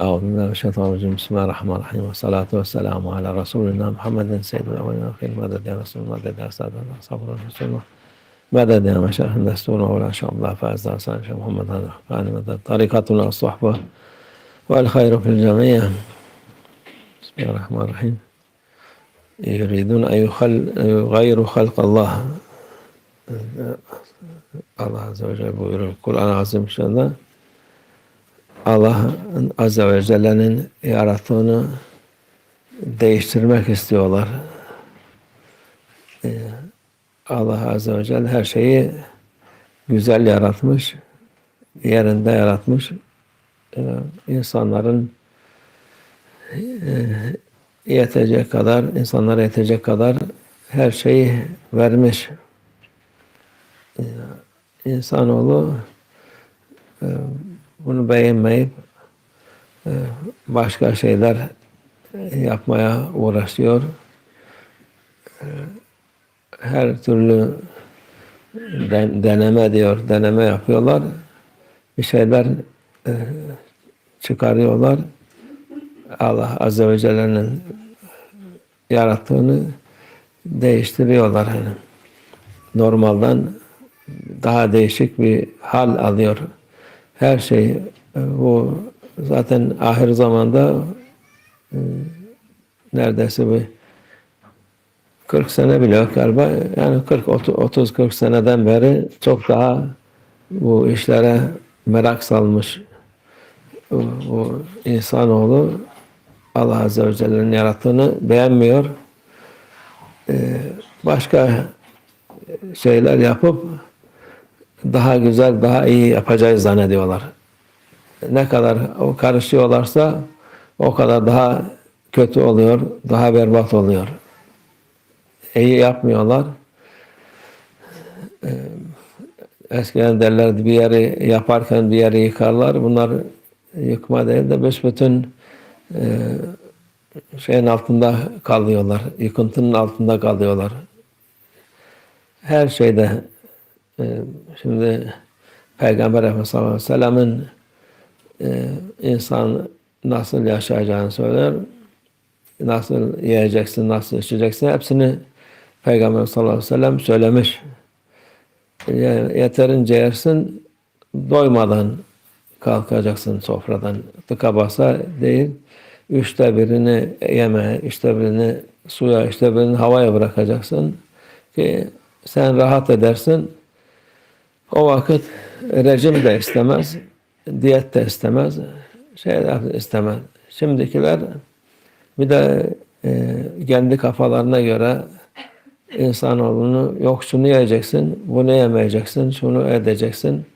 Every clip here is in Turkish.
أعوذ بالله من الشيطان الرجيم. بسم الله الرحمن الرحيم. والصلاة والسلام على رسولنا محمد سيد الأولين والآخرين. مدد يا رسول الله مدد يا الله صبر رسول الله مدد يا مشايخ الدستور ولا شاء الله حسن شيخ محمد هذا الرحمن مدد طريقتنا الصحبة والخير في الجميع. بسم الله الرحمن الرحيم. يريدون أن يخل يغيروا خلق الله. Allah Azze ve Celle buyuruyor Kur'an-ı Azimüşşan'da Allah Azze ve Celle'nin yarattığını değiştirmek istiyorlar. Ee, Allah Azze ve Celle her şeyi güzel yaratmış, yerinde yaratmış. Ee, insanların e, yetecek kadar, insanlara yetecek kadar her şeyi vermiş. Ee, İnsanoğlu e, bunu beğenmeyip e, başka şeyler yapmaya uğraşıyor. E, Her türlü den- deneme diyor, deneme yapıyorlar. Bir şeyler e, çıkarıyorlar. Allah Azze ve Celle'nin yarattığını değiştiriyorlar. Yani normalden daha değişik bir hal alıyor. Her şey e, bu zaten ahir zamanda e, neredeyse bir 40 sene bile yok galiba. Yani 40 30 40 seneden beri çok daha bu işlere merak salmış bu, bu insanoğlu Allah Azze ve Celle'nin yarattığını beğenmiyor. Ee, başka şeyler yapıp daha güzel, daha iyi yapacağız zannediyorlar. Ne kadar karışıyorlarsa o kadar daha kötü oluyor, daha berbat oluyor. İyi yapmıyorlar. Ee, Eskiden derlerdi bir yeri yaparken bir yeri yıkarlar. Bunlar yıkma değil de büsbütün e, şeyin altında kalıyorlar. Yıkıntının altında kalıyorlar. Her şeyde şimdi Peygamber Efendimiz sallallahu aleyhi ve sellem'in e, insan nasıl yaşayacağını söyler. Nasıl yiyeceksin, nasıl içeceksin hepsini Peygamber sallallahu aleyhi ve sellem söylemiş. Yani yeterince yersin, doymadan kalkacaksın sofradan. Tıka basa değil, üçte birini yemeğe, üçte birini suya, üçte birini havaya bırakacaksın ki sen rahat edersin. O vakit rejim de istemez, diyet de istemez, şeyler de istemez. Şimdikiler bir de e, kendi kafalarına göre insanoğlunu yok şunu yiyeceksin, bunu yemeyeceksin, şunu edeceksin,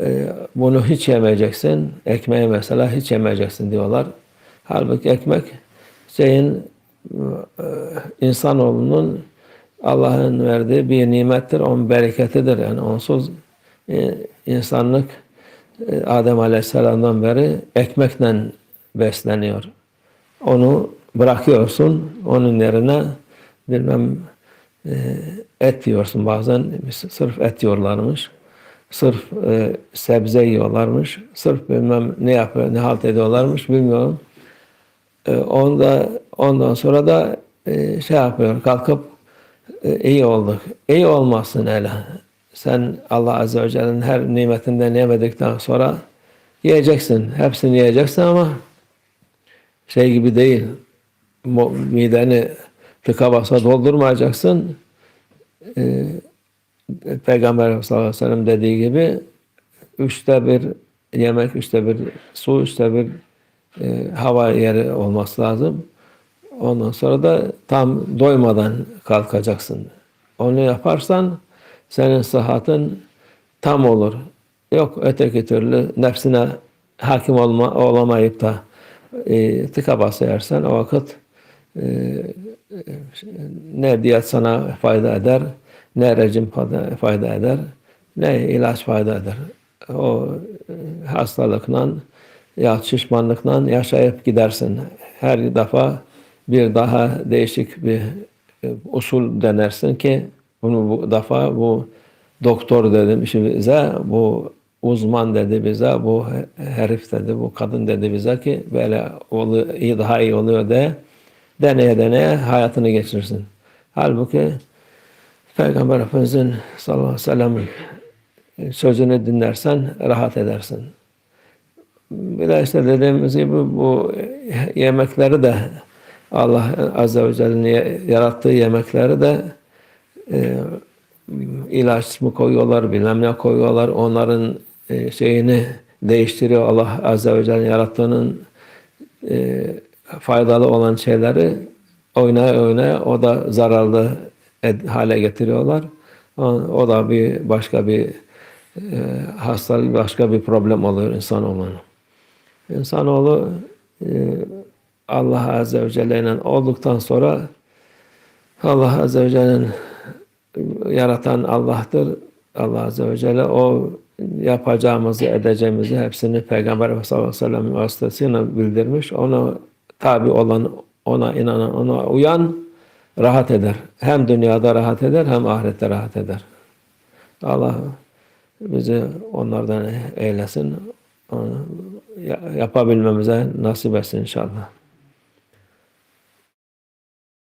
e, bunu hiç yemeyeceksin, ekmeği mesela hiç yemeyeceksin diyorlar. Halbuki ekmek şeyin e, insanoğlunun Allah'ın verdiği bir nimettir, onun bereketidir. Yani onsuz e, insanlık e, Adem Aleyhisselam'dan beri ekmekle besleniyor. Onu bırakıyorsun, onun yerine bilmem e, et yiyorsun bazen. Sırf et yiyorlarmış. Sırf e, sebze yiyorlarmış. Sırf bilmem ne yapıyor, ne halt ediyorlarmış bilmiyorum. E, onda, ondan sonra da e, şey yapıyor, kalkıp iyi olduk. İyi olmazsın hele. Sen Allah Azze ve Celle'nin her nimetinden yemedikten sonra yiyeceksin. Hepsini yiyeceksin ama şey gibi değil. Mideni tıka basa doldurmayacaksın. Ee, Peygamber sallallahu aleyhi ve sellem dediği gibi üçte bir yemek, üçte bir su, üçte bir e, hava yeri olması lazım. Ondan sonra da tam doymadan kalkacaksın. Onu yaparsan senin sıhhatin tam olur. Yok öteki türlü nefsine hakim olma, olamayıp da e, tıka basa yersen o vakit e, ne diyet sana fayda eder, ne rejim fayda, fayda eder, ne ilaç fayda eder. O e, hastalıkla ya şişmanlıkla yaşayıp gidersin. Her defa bir daha değişik bir e, usul denersin ki bunu bu defa bu doktor dedim işimize bu uzman dedi bize, bu herif dedi, bu kadın dedi bize ki böyle olu, iyi daha iyi oluyor de deneye deneye hayatını geçirsin. Halbuki Peygamber Efendimizin sallallahu aleyhi ve sellem sözünü dinlersen rahat edersin. Bir de işte dediğimiz gibi bu yemekleri de Allah Azze ve Celle'nin yarattığı yemekleri de e, ilaç mı koyuyorlar, bilmem ne koyuyorlar. Onların e, şeyini değiştiriyor. Allah Azze ve Celle'nin yarattığının e, faydalı olan şeyleri oynaya oynaya o da zararlı hale getiriyorlar. O, da bir başka bir e, hastalık, başka bir problem oluyor insanoğlunun. İnsanoğlu e, Allah Azze ve Celle ile olduktan sonra Allah Azze ve Celle'nin yaratan Allah'tır. Allah Azze ve Celle o yapacağımızı, edeceğimizi hepsini Peygamber sallallahu aleyhi ve sellem vasıtasıyla bildirmiş. Ona tabi olan, ona inanan, ona uyan rahat eder. Hem dünyada rahat eder hem ahirette rahat eder. Allah bizi onlardan eylesin. Yapabilmemize nasip etsin inşallah.